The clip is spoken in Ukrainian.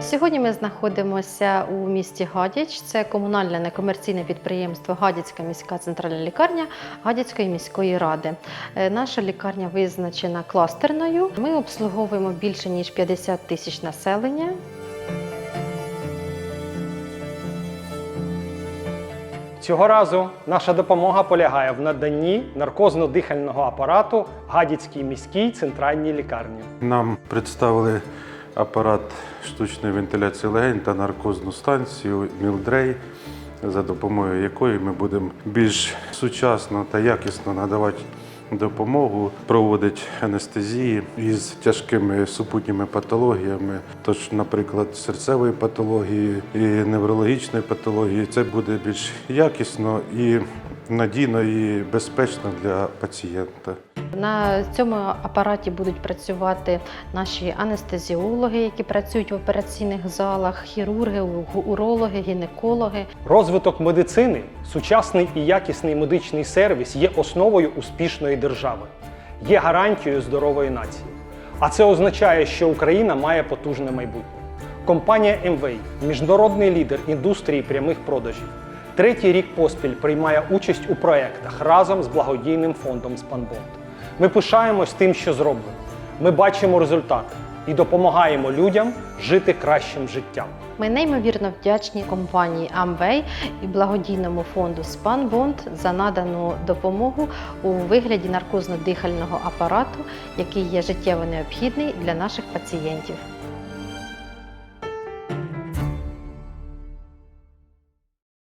Сьогодні ми знаходимося у місті Гадяч. Це комунальне некомерційне підприємство Гадяцька міська центральна лікарня Гадяцької міської ради. Е, Наша лікарня визначена кластерною. Ми обслуговуємо більше ніж 50 тисяч населення. Цього разу наша допомога полягає в наданні наркозно-дихального апарату Гадяцькій міській центральній лікарні. Нам представили апарат штучної вентиляції легень та наркозну станцію Мілдрей, за допомогою якої ми будемо більш сучасно та якісно надавати допомогу, проводити анестезії із тяжкими супутніми патологіями, тож, наприклад, серцевої патології і неврологічної патології. Це буде більш якісно і надійно і безпечно для пацієнта. На цьому апараті будуть працювати наші анестезіологи, які працюють в операційних залах, хірурги, урологи, гінекологи. Розвиток медицини, сучасний і якісний медичний сервіс є основою успішної держави, є гарантією здорової нації. А це означає, що Україна має потужне майбутнє. Компанія MWay – міжнародний лідер індустрії прямих продажів. Третій рік поспіль приймає участь у проєктах разом з благодійним фондом «Спанбонд». Ми пишаємось тим, що зроблено. Ми бачимо результати і допомагаємо людям жити кращим життям. Ми неймовірно вдячні компанії Amway і благодійному фонду Spanbond за надану допомогу у вигляді наркозно-дихального апарату, який є життєво необхідний для наших пацієнтів.